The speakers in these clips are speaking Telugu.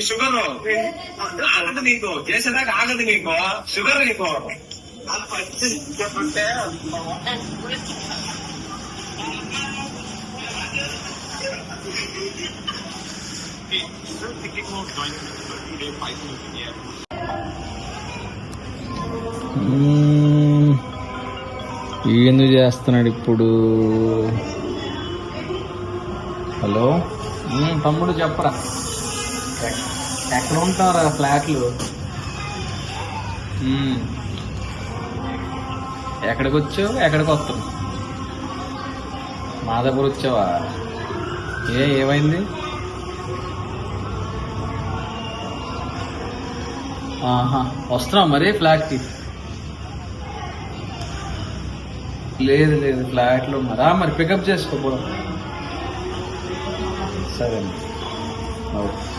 షుగర్ ఆగదు నీకు. చేసేదాకా ఆగదు నీకు. షుగర్ నీకు. మ్మ్. ఎందుకు చేస్తున్నాడు ఇప్పుడు? హలో? తమ్ముడు చెప్పరా. ఎక్కడ ఉంటారా ఫ్లాట్లు? ఎక్కడికి వచ్చావు? ఎక్కడికి వస్తావు మా వచ్చావా? ఏ ఏమైంది? ఆహా వస్తున్నావు మరి ఫ్లాట్కి? లేదు లేదు ఫ్లాట్లో ఉన్నారా మరి పికప్ చేసుకోపోవడం సరే అండి ఓకే.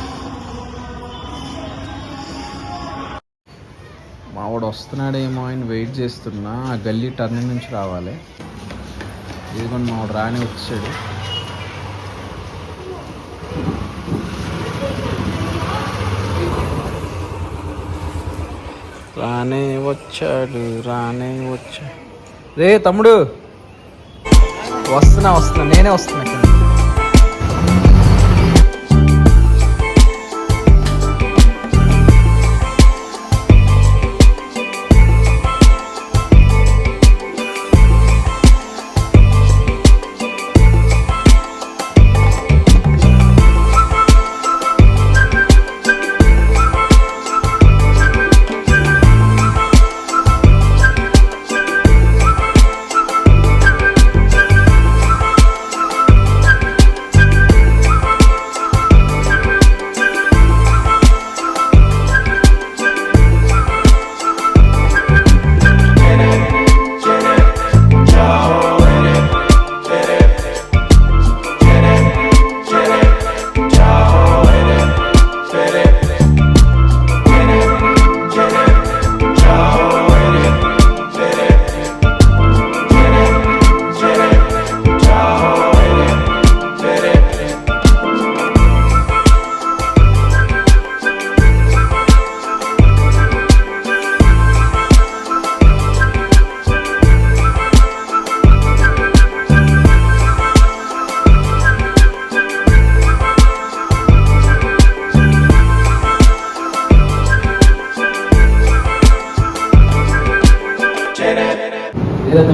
వస్తున్నాడేమో అని వెయిట్ చేస్తున్నా. ఆ గల్లీ టర్న్ నుంచి రావాలి. ఇదిగోండి మావాడు రాని వచ్చాడు. రానే వచ్చాడు రానే వచ్చాడు. రే తమ్ముడు వస్తున్నా వస్తున్నా నేనే వస్తున్నా.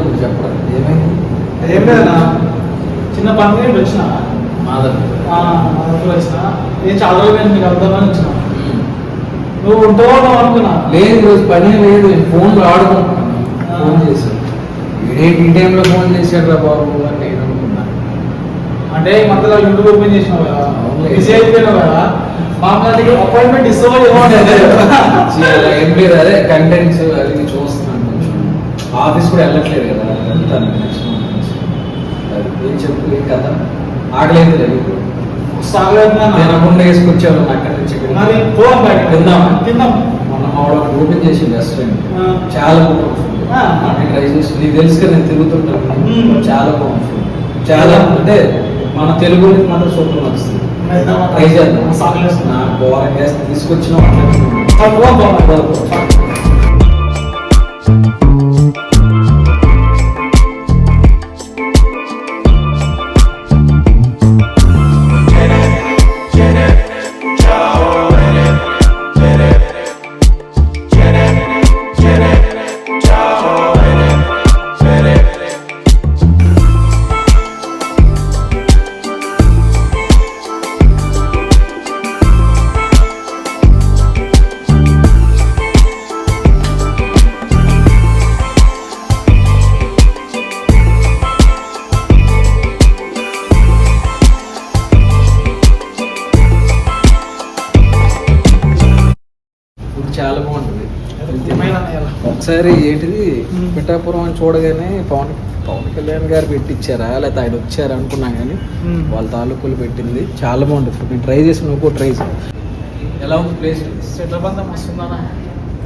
తమ్ముడు చెప్పరా ఏమైంది? ఏం లేదన్నా. చిన్న పని మీద వచ్చిన. మాధవ్. మా దగ్గర వచ్చిన. నేను చాలా రోజులు మీకు అర్థమని వచ్చిన. నువ్వు ఉంటావో అనుకున్నా. లేదు ఈరోజు పని లేదు. ఫోన్లో ఆడుకుంటున్నాను ఫోన్ చేశాను. వీడేంటి ఈ టైంలో ఫోన్ చేశాడు రా బాబు అని నేను అనుకున్నా. అంటే ఈ మధ్యలో యూట్యూబ్ ఓపెన్ చేసినావు కదా. బిజీ అయిపోయినావు కదా. మామూలు అపాయింట్మెంట్ ఇస్తావో ఏమో ఏం లేదు అదే కంటెంట్స్ ఆఫీస్ కూడా వెళ్ళట్లేదు కదా. వెళ్తాను నెక్స్ట్ ఏం చెప్పు ఏం కదా. ఆకలేదు లేదు. నేను అమౌంట్ వేసుకొచ్చాను అక్కడి నుంచి. తిందాం. తిందాం. మొన్న మా వాడు ఓపెన్ చేసి రెస్టారెంట్ ఆ. చాలా బాగుంది ట్రై చేసి నీకు తెలుసు కదా నేను తిరుగుతుంటాను. చాలా బాగుంది. చాలా అంటే మన తెలుగు మాత్రం సూపర్ నచ్చుతుంది? ట్రై చేద్దాం. తీసుకొచ్చిన Thank you. ఒకసారి ఏంటిది. పిఠాపురం అని చూడగానే పవన్ పవన్ కళ్యాణ్ గారు పెట్టించారా లేకపోతే ఆయన వచ్చారా అనుకున్నా కానీ. వాళ్ళ తాలూకులు పెట్టింది. చాలా బాగుంటుంది ఫుడ్ నేను ట్రై చేసి నువ్వు ట్రై ఎలా ఉంది ప్లేస్? సెటిల్ బంధం వస్తుందన్నా.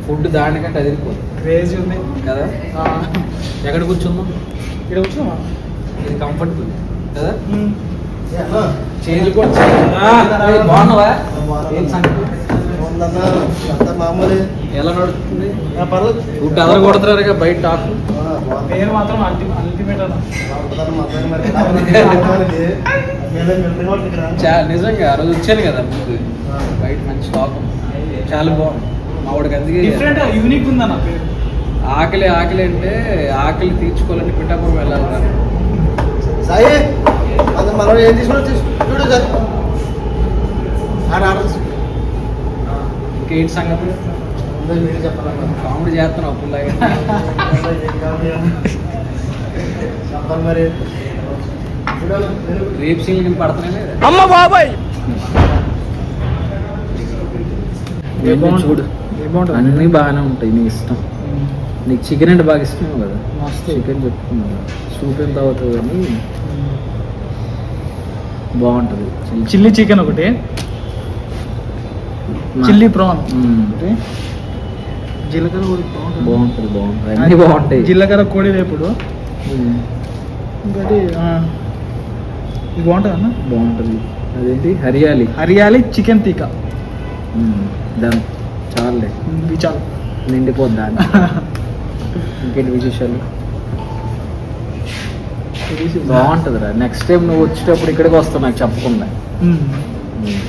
ఫుడ్ దానికంటే అదిరిపోతుంది క్రేజీ ఉంది. కదా? ఎక్కడ కూర్చుందాం? ఇక్కడ వచ్చినావా ఇది కంఫర్టబుల్ కదా? చేంజ్ కూడా బాగున్నావా? ఏం సంగతి? మామూలు. ఎలా నడుస్తుంది? పర్లేదు. ఫుడ్ అదర కొడుతున్నారు బయట టాక్. పేరు మాత్రం అల్టిమేట్ నిజంగా ఆ రోజు వచ్చాను కదా ముందు. బయట మంచి టాక్. చాలా బాగుంది. మా వాడికి అందుకే డిఫరెంట్ యూనిక్ ఉందన్న పేరు? ఆకలి ఆకలి అంటే ఆకలి తీర్చుకోవాలని పిఠాపురం వెళ్ళాలి. సాయి అది మనం ఏం తీసుకుని చూడు సార్ ఆడ ఆర్డర్ ఇంకేంటి సంగతి. కామెడీ చేస్తున్నావు అప్పుడులాగా. మరి. నేను- రేపు సీన్ పడుతున్నాయి అమ్మ బాబాయ్? చూడు? అన్నీ బాగానే ఉంటాయి నీ ఇష్టం. నీకు చికెన్ అంటే బాగా ఇష్టం కదా? మస్తు. చికెన్ చెప్పుకున్నా సూప్ ఎంత అవుతుంది కానీ బాగుంటుంది. చిల్లీ చికెన్ ఒకటి. చిల్లీ ప్రాన్ జీలకర్ర పొడి బాగుంటుంది. బాగుంటుంది అన్నీ బాగుంటాయి. జీలకర్ర కోడి వేపుడు. మ్మ్. ఇంకోటి ఇది బాగుంటుంది అన్న? బాగుంటుంది. అదేంటి? హరియాలి. హరియాలి చికెన్ టీకా. దాని చాలే. ఇది చాలు. నిండిపోద్ది? ఇంకేంటి విశేషాలు? బాగుంటుంది రా నెక్స్ట్ టైం నువ్వు వచ్చేటప్పుడు ఇక్కడికి వస్తావు నాకు చెప్పకుండా.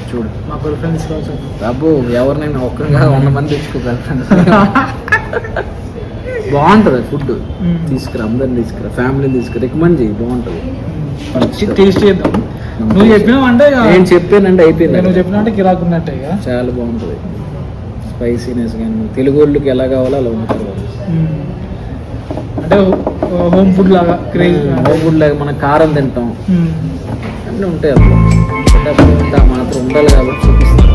చూడు. మా గర్ల్ ఫ్రెండ్ తీసుకోవచ్చు బాబు ఎవరినైనా ఒక్కరిగా వంద మంది తెచ్చుకోగల బాగుంటుంది ఫుడ్. తీసుకురా అందరిని తీసుకురా ఫ్యామిలీని తీసుకురా రికమెండ్ చేయి బాగుంటుంది. టేస్ట్ చేద్దాం. నువ్వు చెప్పినావు అంటే ఇక- నేను చెప్పానంటే అయిపోయింది. నువ్వు చెప్పినా అంటే గిరాకు ఉన్నట్టే చాలా బాగుంటుంది. స్పైసీనెస్ కానీ తెలుగు వాళ్ళకి ఎలా కావాలో అలా ఉంటుంది మ్మ్. అంటే హోమ్ ఫుడ్ లాగా క్రేజ్ ఫుడ్ లాగా మనం కారం తింటాం. అన్నీ ఉంటాయి అప్పుడు పెట్టప్పుడు ఉంటే ఆ ఉండాలి కాబట్టి చూపిస్తాను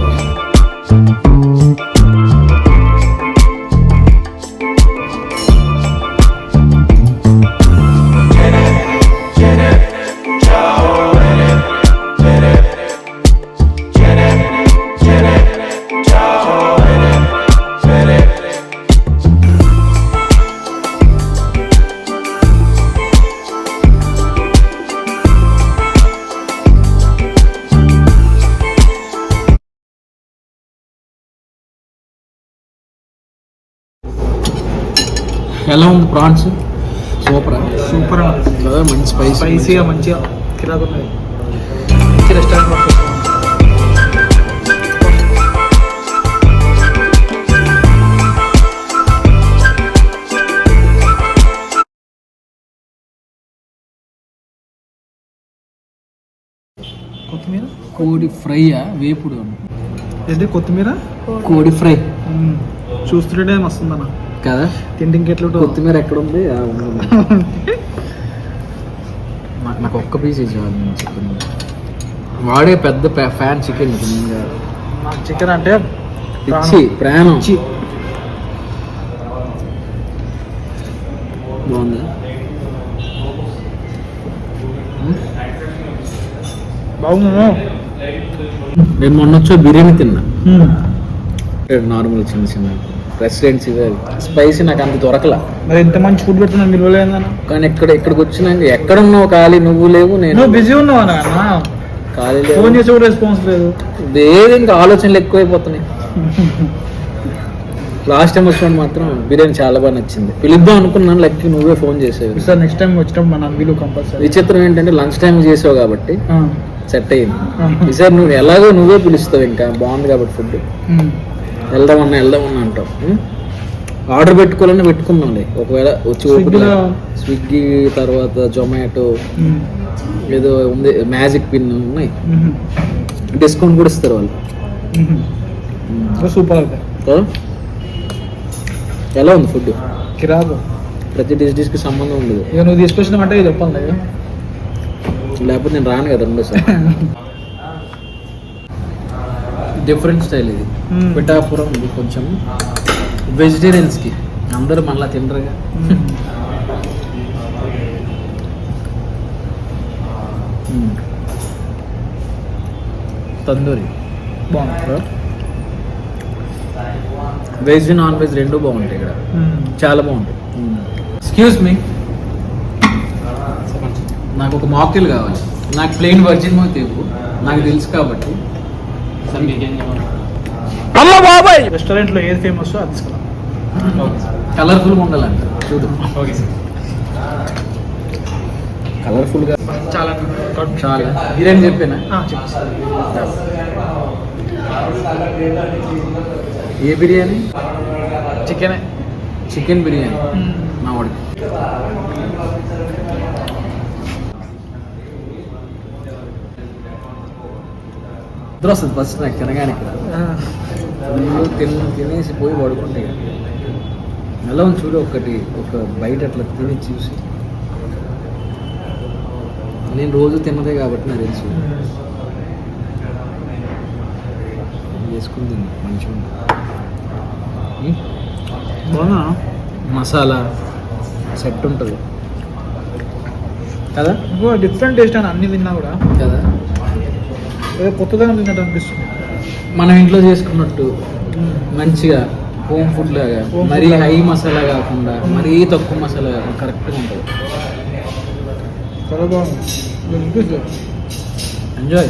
ఎలా ఉంది ప్రాన్స్? సూపర్? సూపర్ కదా మంచి స్పైసీ స్పైసీగా మంచిగా. కిరాకు ఉన్నది మంచి రెస్టారెంట్ కొత్తిమీర? కోడి ఫ్రైయా? వేపుడు ఏంటి కొత్తిమీర? కోడి ఫ్రై. చూస్తుంటే వస్తుందన్న కదా? తింటింగ్ ఎట్లుంటుందో కొత్తిమీర ఎక్కడ ఉంది. నాకు- ఒక్క పీస్ ఇచ్చేవాళ్ళు చికెన్ వాడే పెద్ద ఫ్యాన్ చికెన్ నాకు చికెన్ అంటే ఇచ్చి ప్రాణం. బాగుందా? బాగుందా నేను మొన్న వచ్చి బిర్యానీ తిన్నా. నార్మల్ చిన్న చిన్న. రెసిడెంట్స్ ఇవే స్పైసీ నాకు అంత దొరకలా. మరి ఎంత మంచి ఫుడ్ నిల్వలేదన్న? కానీ ఇక్కడ ఇక్కడికి వచ్చినాక ఎక్కడ ఉన్నావు ఖాళీ? నువ్వు లేవు నేను బిజీ ఉన్నావా నాన్న? ఖాళీ ఫోన్ చేసి రెస్పాన్స్ లేదు. ఏది ఇంకా ఆలోచనలు ఎక్కువైపోతున్నాయి. లాస్ట్ టైం వచ్చినప్పుడు మాత్రం బిర్యానీ చాలా బాగా నచ్చింది. పిలుద్దాం అనుకున్నాను లెక్క నువ్వే ఫోన్ చేసేవి. సార్ నెక్స్ట్ టైం వచ్చినప్పుడు మన వీలు కంపల్సరీ విచిత్రం ఏంటంటే లంచ్ టైం చేసావు కాబట్టి సెట్ అయ్యింది. Uh-huh. ఈసారి నువ్వు ఎలాగో నువ్వే పిలుస్తావు ఇంకా. బాగుంది కాబట్టి ఫుడ్ వెళ్దామన్నా వెళ్దామన్నా అంటావు ఉం? ఆర్డర్ పెట్టుకోవాలని పెట్టుకున్నాంలే. ఒకవేళ వచ్చి స్విగ్గీ తర్వాత జొమాటో ఏదో ఉంది మ్యాజిక్ పిన్ ఉన్నాయి. డిస్కౌంట్ కూడా ఇస్తారు వాళ్ళు. సూపర్? ఎలా ఉంది ఫుడ్? కిరాకు ప్రతి డిష్ డిష్కి సంబంధం ఉండదు. ఇక నువ్వు తీసుకొచ్చినావంటే చెప్పాలి. లేకపోతే నేను రాను కదా రెండోసారి. డిఫరెంట్ స్టైల్ ఇది. పిఠాపురం ఇది కొంచెం వెజిటేరియన్స్కి. అందరూ మళ్ళీ తినరుగా. తందూరి. బాగుంది వెజ్ నాన్ వెజ్ రెండు బాగుంటాయి ఇక్కడ. చాలా బాగుంటాయి. ఎక్స్క్యూజ్ మీ నాకు ఒక మాక్టైల్ కావాలి. నాకు ప్లెయిన్ వర్జిన్ ఇవ్వు నాకు తెలుసు కాబట్టి. రెస్టారెంట్లో ఏది ఫేమస్ అది తీసుకురా. కలర్ఫుల్గా ఉండాలంట చూడు కలర్ఫుల్గా? చాలా చాలా. బిర్యానీ చెప్పానా? ఏ బిర్యానీ? చికెనే. చికెన్ బిర్యానీ. మా వాడికి. నిద్ర వస్తుంది ఫస్ట్ నాకు తినగానే ఇక్కడ ఫుల్ తిని తినేసి పోయి పడుకుంటే ఎలా ఉంది చూడు ఒకటి ఒక బయట అట్లా తిని చూసి నేను రోజు తిన్నదే కాబట్టి నాకు తెలుసు వేసుకుంది మంచిగా? బాగున్నా మసాలా సెట్ ఉంటుంది. కదా? ఇంకో డిఫరెంట్ టేస్ట్ అని అన్ని తిన్నా కూడా. కదా? ఏదో కొత్తగా తిన్నట్టు అనిపిస్తుంది. మనం ఇంట్లో చేసుకున్నట్టు మంచిగా హోమ్ ఫుడ్ లాగా మరీ. హై మసాలా కాకుండా మరీ తక్కువ మసాలా కాకుండా కరెక్ట్గా ఉంటుంది. చాలా బాగుంది. ఎంజాయ్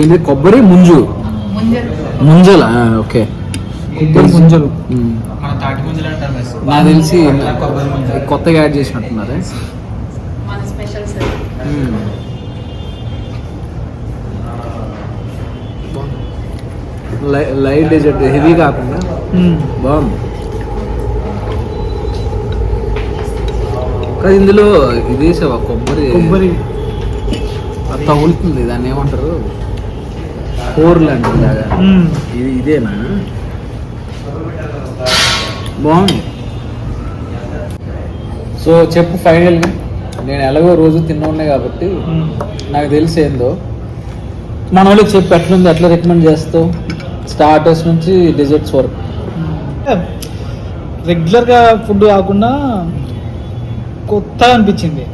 ఏంటి కొబ్బరి ముంజు? ముంజల. ఓకే. కొబ్బరి ముంజలు. మన తాటి. నాకు తెలిసి కొత్తగా యాడ్ చేసినట్టున్నారే? లైట్ డెజర్ట్ హెవీ కాకుండా బాగుంది. కానీ ఇందులో ఇది వేసావా కొబ్బరి. కొబ్బరి. తగులుతుంది దాన్ని ఏమంటారు? కోర్ లాంటిది లాగా. మ్మ్. ఇది ఇదేనా? బాగుంది. సో చెప్పు ఫైనల్గా నేను ఎలాగో రోజు తిన్నోడే కాబట్టి. నాకు తెలిసి ఏందో. మన వాళ్ళకి చెప్పి ఎట్లుంది ఎట్లా రికమెండ్ చేస్తావు? స్టార్టర్స్ నుంచి డెజర్ట్స్ వరకు. రెగ్యులర్గా ఫుడ్ కాకుండా కొత్తగా అనిపించింది.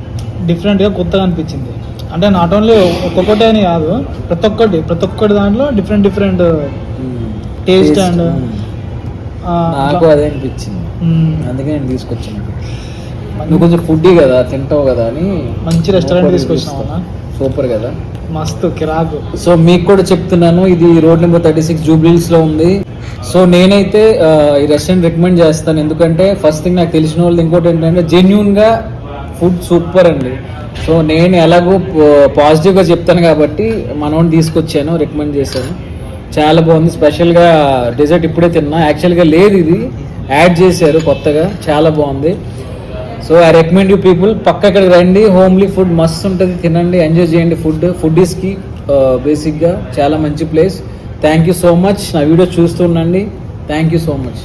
డిఫరెంట్గా కొత్తగా అనిపించింది. అంటే నాట్ ఓన్లీ ఒక్కొక్కటి అని కాదు ప్రతి ఒక్కటి ప్రతి ఒక్కటి దాంట్లో డిఫరెంట్ డిఫరెంట్ Taste and- నాకు అదే అనిపించింది. అందుకే నేను తీసుకొచ్చాను. నువ్వు కొంచెం ఫుడ్ కదా తింటావు కదా అని మంచి రెస్టారెంట్ తీసుకొచ్చినావు సూపర్ కదా. మస్తు కిరాకు. సో మీకు కూడా చెప్తున్నాను ఇది రోడ్ నెంబర్ థర్టీ సిక్స్ జూబ్లీస్లో ఉంది. సో నేనైతే ఈ రెస్టారెంట్ రికమెండ్ చేస్తాను. ఎందుకంటే ఫస్ట్ థింగ్ నాకు తెలిసిన వాళ్ళు ఇంకోటి ఏంటంటే జెన్యున్గా ఫుడ్ సూపర్ అండి. సో నేను ఎలాగో పాజిటివ్గా చెప్తాను కాబట్టి మనం తీసుకొచ్చాను రికమెండ్ చేశాను. చాలా బాగుంది. స్పెషల్గా డెజర్ట్ ఇప్పుడే తిన్నా. యాక్చువల్గా లేదు ఇది. యాడ్ చేశారు కొత్తగా. చాలా బాగుంది. So I recommend you people. పక్క ఇక్కడ రండి. హోమ్లీ ఫుడ్ మస్తు ఉంటుంది. తినండి. ఎంజాయ్ చేయండి ఫుడ్. ఫుడ్డీస్కి బేసిక్గా చాలా మంచి place. Thank you so much. నా వీడియో చూస్తూ ఉండండి. Thank you so much.